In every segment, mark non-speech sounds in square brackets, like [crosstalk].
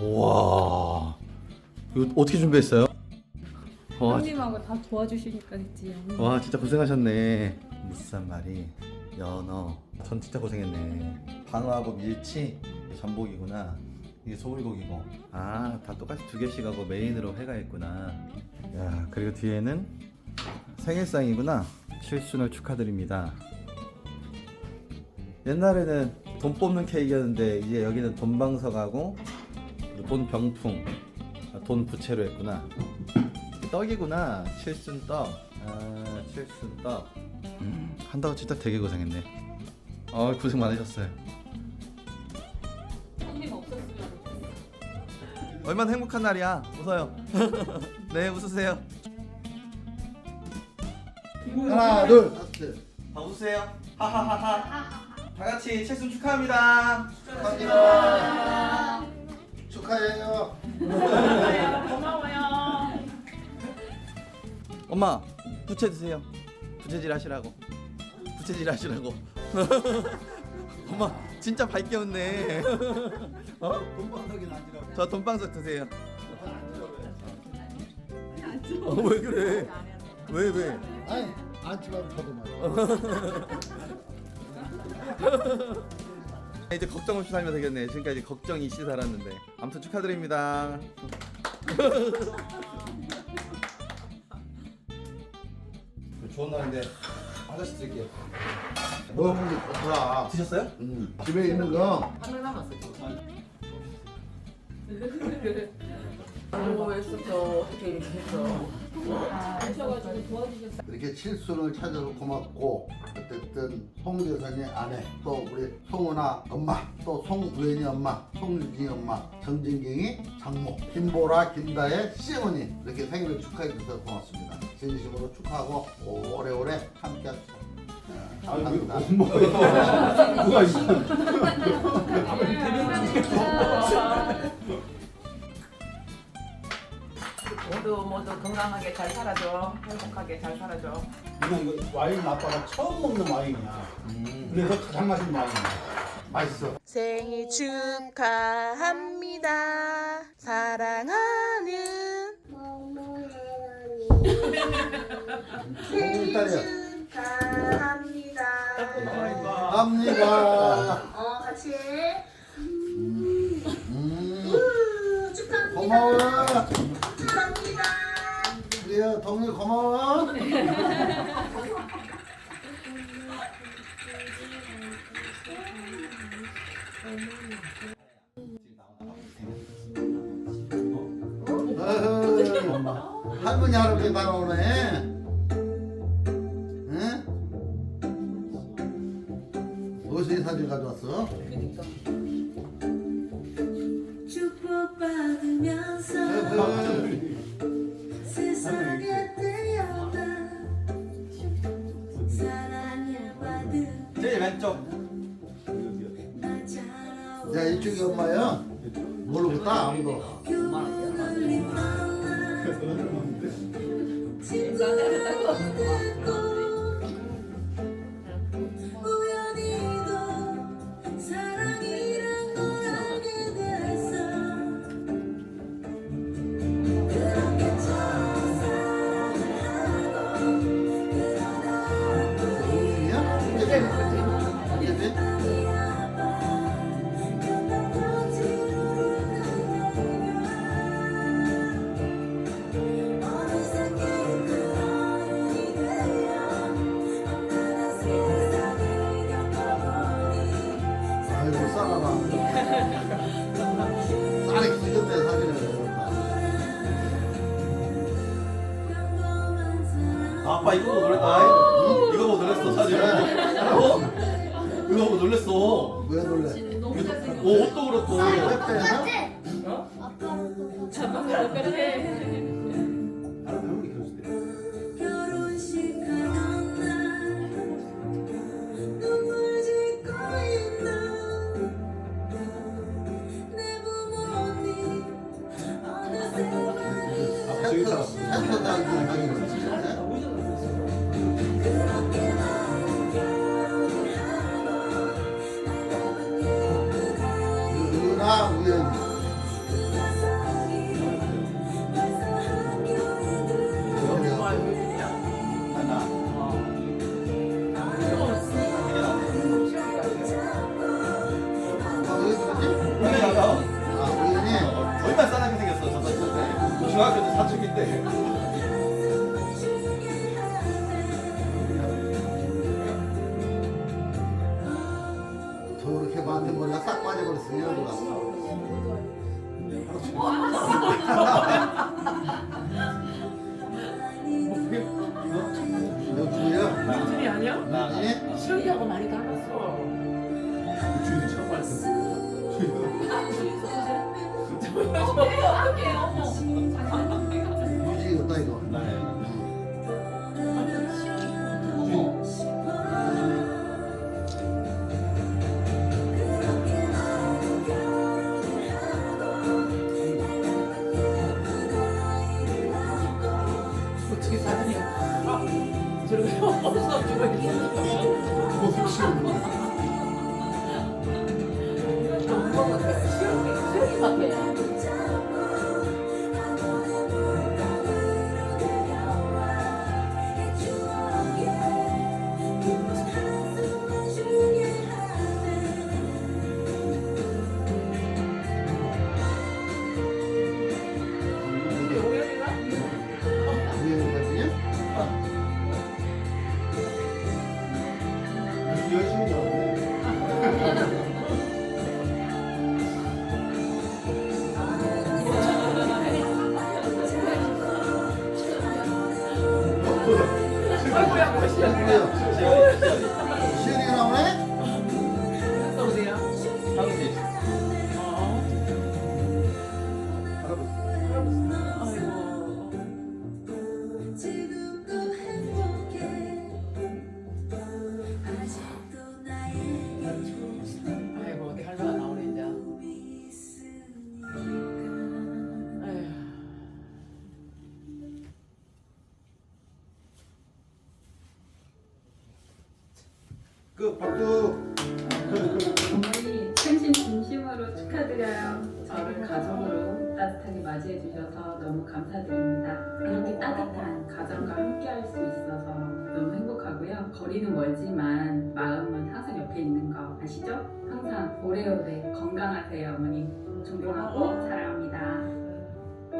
와. 이거 어떻게 준비했어요? 와, 형님하고 다 도와주시니까 됐지. 형님. 와 진짜 고생하셨네. 무쌈말이 연어. 전 진짜 고생했네. 방어하고 밀치 전복이구나. 이게 소불고기고. 아 다 똑같이 두 개씩 하고 메인으로 회가 있구나. 야 그리고 뒤에는 생일상이구나. 칠순을 축하드립니다. 옛날에는 돈 뽑는 케이크였는데 이제 여기는 돈방석하고 돈 병풍 아, 돈 부채로 했구나 떡이구나 칠순 떡. 아 칠순 떡. 음, 한다고 진짜 되게 고생했네. 어 고생 많으셨어요. 형님 없었으면 얼마나 행복한 날이야. 웃어요. [laughs] 네 웃으세요. 하나 둘 다 웃으세요. 하하하하. 다 같이 칠순 축하합니다. 축하합니다 축하해요 고마워요. 엄마 부채 드세요. 부채질 하시라고. 부채질 하시라고. [laughs] 엄마 진짜 밝게 웃네. 어? 돈방석이 아니라 저 돈방석 드세요. 어, 왜 그래? 왜 왜? 아니 안치마도 저도 말이야 [laughs] 이제 걱정 없이 살면 되겠네. 지금까지 걱정 이씨 살았는데. 아무튼 축하드립니다. [laughs] 좋은 날인데 아저씨 드릴게요. 먹으면 좋더라 드셨어요? 음, 집에 있는 거뭐 했었어 [laughs] 어떻게 이렇게 했어 오셔가지고 도와주셨어. 이렇게 칠순을 찾아서 고맙고 어쨌든 송대선이 아내 또 우리 송은아 엄마 또 송우연이 엄마 송유진이 엄마 정진경이 장모 김보라 김다의 시어머니 이렇게 생일을 축하해 주셔서 고맙습니다 진심으로 축하하고 오래오래 함께 합시다 네, 감사합니다 누가 있어? 모두 모두 건강하게 잘 살아줘 행복하게 잘 살아줘 누나 이거 와인 아빠가 처음 먹는 와인이야. 그래서 가장 맛있는 와인이야. 맛있어 생일 축하합니다. 사랑하는 생일 딸이야 축하합니다. 갑니다 어, 같이 해. 음, 우, 축하합니다. 고마워 축하합니다. 그래요 동일 고마워 어허, 할머니 할아버지 따라오네 응? 어디서 이 사진 가져왔어? 축복받으면서 어허, 이쪽이 엄마야 모르겠다 아무도 나와 아빠 이거 보고 놀랬다. 응? 이거 보고 놀랬어 사진. 어? 이거 보고 놀랬어. 왜 놀래? 너무 잘생겼어. 오 옷도 그렇고. 택배에 봤는데 머리가 싹 빠져버렸으면 누가 누구야? 둘이 아니야? 아니? 시영이하고 많이 닮았어. 주인 처음 봤어. 유진이 없다 이거 열심히 나 그 박수. 어머니 생신 진심으로 축하드려요. 저를 가정으로 따뜻하게 맞이해 주셔서 너무 감사드립니다. 이렇게 따뜻한 가정과 함께 할 수 있어서 너무 행복하고요. 거리는 멀지만 마음은 항상 옆에 있는 거 아시죠? 항상 오래오래 건강하세요, 어머니. 존경하고 사랑합니다.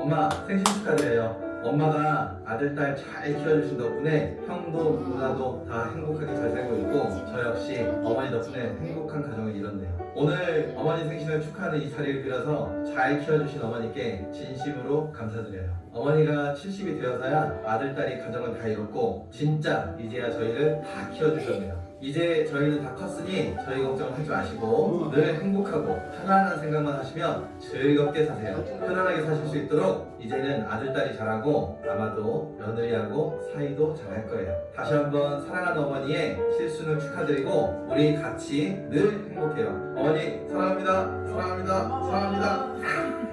엄마 생신 축하드려요. 엄마가 아들 딸 잘 키워주신 덕분에 형도 누나도 다 행복하게 잘 살고 있고 저 역시 어머니 덕분에 행복한 가정을 이뤘네요. 오늘 어머니 생신을 축하하는 이 자리를 빌어서 잘 키워주신 어머니께 진심으로 감사드려요. 어머니가 70이 되어서야 아들 딸이 가정을 다 이뤘고 진짜 이제야 저희를 다 키워주셨네요. 이제 저희는 다 컸으니 저희 걱정하지 마시고 늘 행복하고 편안한 생각만 하시면 즐겁게 사세요. 편안하게 사실 수 있도록 이제는 아들 딸이 잘하고 아마도 며느리하고 사이도 잘할 거예요. 다시 한번 사랑하는 어머니의 실순을 축하드리고 우리 같이 늘 행복해요. 어머니 사랑합니다. 사랑합니다. 사랑합니다.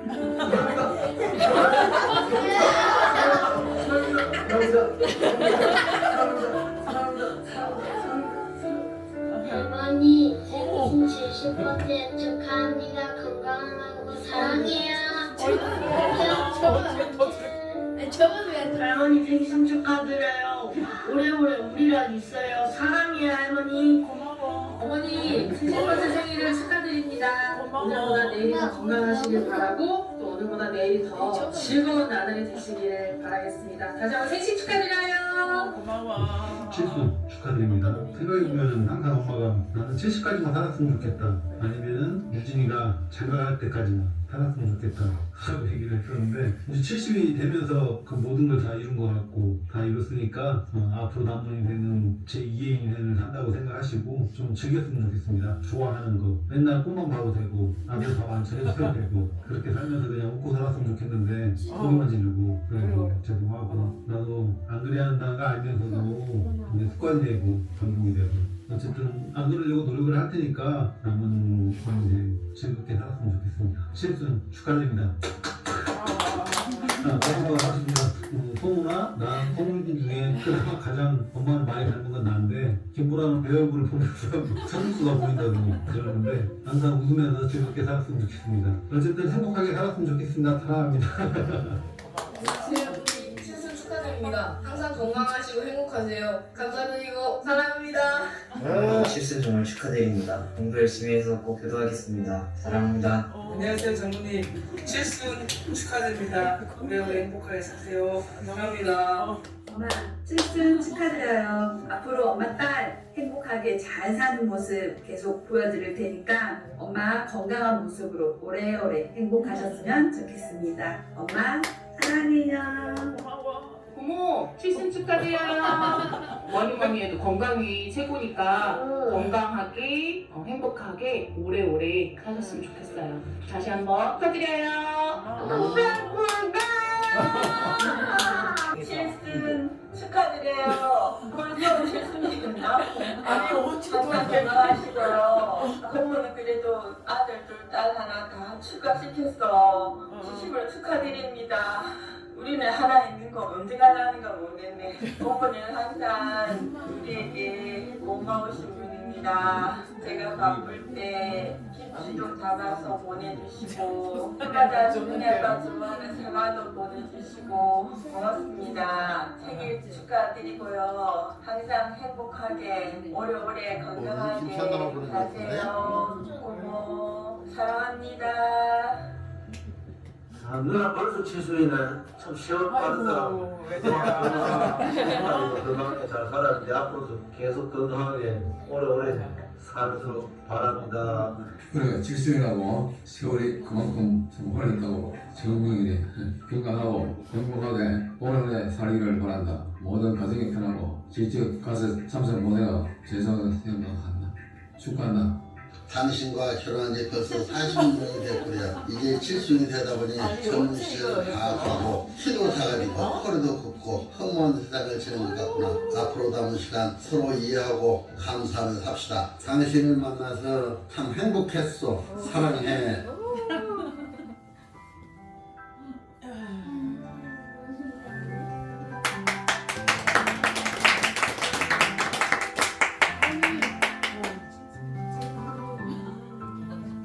사랑합니다. [laughs] 70번째 축하합니다. 건강하고 사랑해요. 할머니 생신 축하드려요. 오래오래 우리랑 있어요. 사랑해요 할머니. 고마워. 어머니 70번째 생일을 축하드립니다. 고마워. 오늘보다 내일이 더 건강하시길 바라고 또 오늘보다 내일이 더 즐거운 나날이 되시길 바라겠습니다. 다시 한번 생신 축하드려요. 고마워. 칠수 축하드립니다. 생각해보면 항상 엄마가 나는 70까지만 살았으면 좋겠다. 아니면은 유진이가 장가갈 때까지만 살았으면 좋겠다. 라고 얘기를 했었는데 이제 70이 되면서 그 모든 걸 다 이룬 것 같고 다 이뤘으니까 어, 앞으로 남은 인생은 제 2의 인생을 산다고 생각하시고 좀 즐겼으면 좋겠습니다. 좋아하는 거. 맨날 꿈만 봐도 되고 아들 밥안 차려줘도 되고 그렇게 살면서 그냥 웃고 살았으면 좋겠는데 소리만 지르고 그래서 죄송하고 나도 안 그래야 한다는 걸 알면서도 이제 습관이 되고 반복이 되고 어쨌든 안 그러려고 노력을 할 테니까 남은 이제 즐겁게 살았으면 좋겠습니다. 실순 축하드립니다. 아, 감사합니다. 음, 성우나 나 성우진 중에 그나마 가장 엄마를 많이 닮은 건 나인데 김보라는 배우를 보면서 [laughs] 성수가 보인다고 그러는데 항상 웃으면서 즐겁게 살았으면 좋겠습니다. 어쨌든 행복하게 살았으면 좋겠습니다. 사랑합니다. 생신 축하드립니다. 항상 건강하시고 행복하세요. 감사드리고 사랑 10세 종을 축하드립니다. 공부 열심히 해서 꼭 교도하겠습니다. 사랑합니다. 어, 안녕하세요 장모님 칠순 축하드립니다 매우 행복하게 사세요 감사합니다 어, 오늘 칠순 축하드려요. 앞으로 엄마 딸 행복하게 잘 사는 모습 계속 보여드릴 테니까 엄마 건강한 모습으로 오래오래 행복하셨으면 좋겠습니다. 엄마 사랑해요. 고마워. 모 칠순 축하드려요. 뭐니 뭐니 해도 건강이 최고니까 건강하게 어, 행복하게 오래오래 사셨으면 좋겠어요. 다시 한번 축하드려요. 칠순 축하드려요. 벌써 칠순이구나. 아니 어찌 건강하시고요. 고모는 그래도 아들 둘 딸 하나 다 추가시켰어. 진심으로 축하드립니다. 우리는 하나 있는 거 언제 가려는가 모르겠네. 고모는 항상 우리에게 고마우신 분 입니다. 제가 바쁠 때 김치도 담아서 보내주시고 해마다 은혜가 좋아하는 사과도 보내주시고 고맙습니다. 생일 축하드리고요. 항상 행복하게 오래오래 건강하게 김치 같은데? 가세요. 고모 사랑합니다. 아, 누나 벌써 칠순이네. 참 시험 빠르다. 건강하게 잘 살았는데 앞으로도 계속 건강하게 오래오래 살도록 바랍니다. 그래 질서이라고 세월이 그만큼 참 흘렀다고 정명이네 건강하고 행복하게 오래오래 살기를 바란다 모든 가정이 편하고 직접 가서 참석 못해가 죄송하게 생각한다 축하한다 당신과 결혼한 지 벌써 40년이 됐고요. 이제 칠순이 되다 보니 젊은 시절 다 가고 키도 작아지고 허리도 굽고 험한 세상을 지는 것 같구나. 앞으로 남은 시간 서로 이해하고 감사하며 삽시다. 당신을 만나서 참 행복했어. 사랑해.